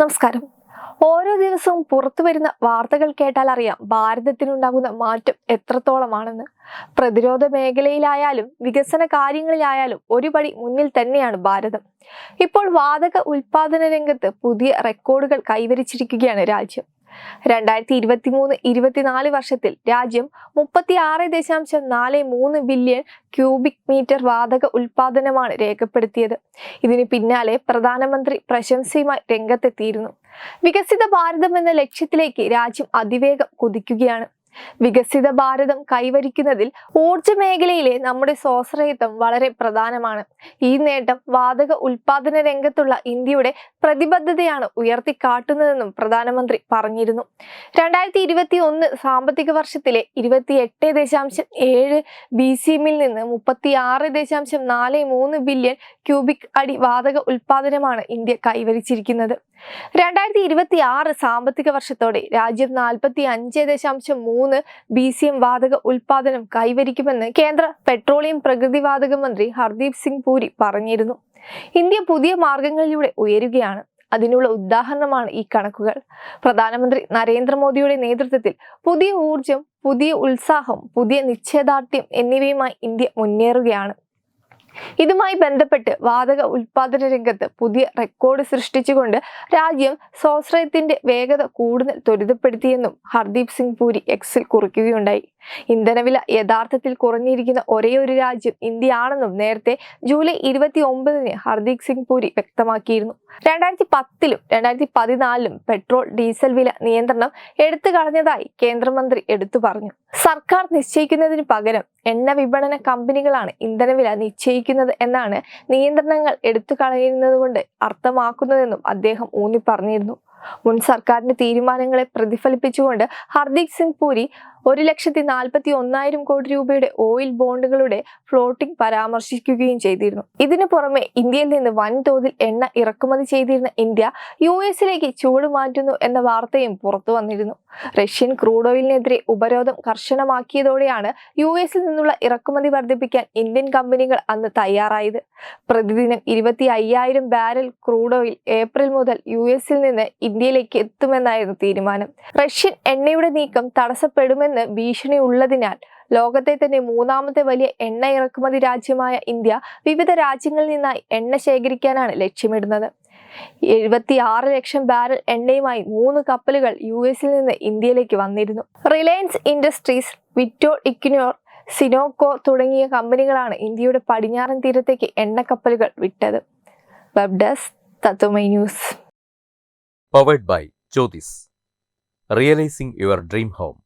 നമസ്കാരം. ഓരോ ദിവസവും പുറത്തു വരുന്ന വാർത്തകൾ കേട്ടാൽ അറിയാം ഭാരതത്തിനുണ്ടാകുന്ന മാറ്റം എത്രത്തോളമാണെന്ന്. പ്രതിരോധ മേഖലയിലായാലും വികസന കാര്യങ്ങളിലായാലും ഒരുപടി മുന്നിൽ തന്നെയാണ് ഭാരതം. ഇപ്പോൾ വാതക ഉൽപാദന രംഗത്ത് പുതിയ റെക്കോർഡുകൾ കൈവരിച്ചിരിക്കുകയാണ് രാജ്യം. രണ്ടായിരത്തി ഇരുപത്തി മൂന്ന് ഇരുപത്തിനാല് വർഷത്തിൽ രാജ്യം മുപ്പത്തി ആറ് ദശാംശം നാല് മൂന്ന് ബില്യൺ ക്യൂബിക് മീറ്റർ വാതക ഉൽപാദനമാണ് രേഖപ്പെടുത്തിയത്. ഇതിന് പിന്നാലെ പ്രധാനമന്ത്രി പ്രശംസയുമായി രംഗത്തെത്തിയിരുന്നു. വികസിത ഭാരതം എന്ന ലക്ഷ്യത്തിലേക്ക് രാജ്യം അതിവേഗം കുതിക്കുകയാണ്. വികസിത ഭാരതം കൈവരിക്കുന്നതിൽ ഊർജ മേഖലയിലെ നമ്മുടെ സ്വാശ്രയത്വം വളരെ പ്രധാനമാണ്. ഈ നേട്ടം വാതക ഉൽപാദന രംഗത്തുള്ള ഇന്ത്യയുടെ പ്രതിബദ്ധതയാണ് ഉയർത്തിക്കാട്ടുന്നതെന്നും പ്രധാനമന്ത്രി പറഞ്ഞിരുന്നു. രണ്ടായിരത്തി ഇരുപത്തി ഒന്ന് സാമ്പത്തിക വർഷത്തിലെ ഇരുപത്തി എട്ട് ദശാംശം ഏഴ് ബി സി എമ്മിൽ നിന്ന് മുപ്പത്തി ആറ് ദശാംശം നാല് മൂന്ന് ബില്യൺ ക്യൂബിക് അടി വാതക ഉൽപാദനമാണ് ഇന്ത്യ കൈവരിച്ചിരിക്കുന്നത്. രണ്ടായിരത്തി ഇരുപത്തി ആറ് സാമ്പത്തിക വർഷത്തോടെ രാജ്യം നാൽപ്പത്തി അഞ്ച് ദശാംശം മൂന്ന് ബി സി എം വാതക ഉൽപാദനം കൈവരിക്കുമെന്ന് കേന്ദ്ര പെട്രോളിയം പ്രകൃതിവാതക മന്ത്രി ഹർദീപ് സിംഗ് പൂരി പറഞ്ഞിരുന്നു. ഇന്ത്യ പുതിയ മാർഗങ്ങളിലൂടെ ഉയരുകയാണ്. അതിനുള്ള ഉദാഹരണമാണ് ഈ കണക്കുകൾ. പ്രധാനമന്ത്രി നരേന്ദ്രമോദിയുടെ നേതൃത്വത്തിൽ പുതിയ ഊർജം പുതിയ ഉത്സാഹം പുതിയ നിശ്ചയദാർഢ്യം എന്നിവയുമായി ഇന്ത്യ മുന്നേറുകയാണ്. ഇതുമായി ബന്ധപ്പെട്ട് വാതക ഉൽപാദന രംഗത്ത് പുതിയ റെക്കോർഡ് സൃഷ്ടിച്ചുകൊണ്ട് രാജ്യം സ്വാശ്രയത്തിന്റെ വേഗത കൂടുതൽ ത്വരിതപ്പെടുത്തിയെന്നും ഹർദീപ് സിംഗ് പൂരി എക്സിൽ കുറിക്കുകയുണ്ടായി. ഇന്ധനവില യഥാർത്ഥത്തിൽ കുറഞ്ഞിരിക്കുന്ന ഒരേ ഒരു രാജ്യം ഇന്ത്യയാണെന്നും നേരത്തെ ജൂലൈ ഇരുപത്തി ഒമ്പതിന് ഹർദീപ് സിംഗ് പുരി വ്യക്തമാക്കിയിരുന്നു. രണ്ടായിരത്തി പത്തിലും രണ്ടായിരത്തി പതിനാലിലും പെട്രോൾ ഡീസൽ വില നിയന്ത്രണം എടുത്തു കളഞ്ഞതായി കേന്ദ്രമന്ത്രി എടുത്തു പറഞ്ഞു. സർക്കാർ നിശ്ചയിക്കുന്നതിന് പകരം എണ്ണ വിപണന കമ്പനികളാണ് ഇന്ധനവില നിശ്ചയിക്കുന്നത് എന്നാണ് നിയന്ത്രണങ്ങൾ എടുത്തു കളയുന്നത് കൊണ്ട് അർത്ഥമാക്കുന്നതെന്നും അദ്ദേഹം ഊന്നി പറഞ്ഞിരുന്നു മുൻ സർക്കാരിന്റെ തീരുമാനങ്ങളെ പ്രതിഫലിപ്പിച്ചുകൊണ്ട് ഹർദീപ് സിംഗ് പൂരി ഒരു ലക്ഷത്തി നാൽപ്പത്തി ഒന്നായിരം കോടി രൂപയുടെ ഓയിൽ ബോണ്ടുകളുടെ ഫ്ലോട്ടിംഗ് പരാമർശിക്കുകയും ചെയ്തിരുന്നു. ഇതിനു പുറമെ ഇന്ത്യയിൽ നിന്ന് വൻതോതിൽ എണ്ണ ഇറക്കുമതി ചെയ്തിരുന്ന ഇന്ത്യ യു എസിലേക്ക് ചൂട് മാറ്റുന്നു എന്ന വാർത്തയും പുറത്തു വന്നിരുന്നു. റഷ്യൻ ക്രൂഡ് ഓയിലിനെതിരെ ഉപരോധം കർശനമാക്കിയതോടെയാണ് യു എസിൽ നിന്നുള്ള ഇറക്കുമതി വർദ്ധിപ്പിക്കാൻ ഇന്ത്യൻ കമ്പനികൾ അന്ന് തയ്യാറായത്. പ്രതിദിനം ഇരുപത്തി അയ്യായിരം ബാരൽ ക്രൂഡ് ഓയിൽ ഏപ്രിൽ മുതൽ യു എസിൽ നിന്ന് ഇന്ത്യയിലേക്ക് എത്തുമെന്നായിരുന്നു തീരുമാനം. റഷ്യൻ എണ്ണയുടെ നീക്കം തടസ്സപ്പെടുമെന്ന് ഭീഷണി ഉള്ളതിനാൽ ലോകത്തെ തന്നെ മൂന്നാമത്തെ വലിയ എണ്ണ ഇറക്കുമതി രാജ്യമായ ഇന്ത്യ വിവിധ രാജ്യങ്ങളിൽ നിന്നായി എണ്ണ ശേഖരിക്കാനാണ് ലക്ഷ്യമിടുന്നത്. എഴുപത്തി ആറ് ലക്ഷം ബാരൽ എണ്ണയുമായി മൂന്ന് കപ്പലുകൾ യു എസിൽ നിന്ന് ഇന്ത്യയിലേക്ക് വന്നിരുന്നു. റിലയൻസ് ഇൻഡസ്ട്രീസ് വിറ്റോ ഇക്നോർ സിനോക്കോ തുടങ്ങിയ കമ്പനികളാണ് ഇന്ത്യയുടെ പടിഞ്ഞാറൻ തീരത്തേക്ക് എണ്ണക്കപ്പലുകൾ വിട്ടത്. Web desk Tatwamayi news. Powered by Jyothis realising your dream home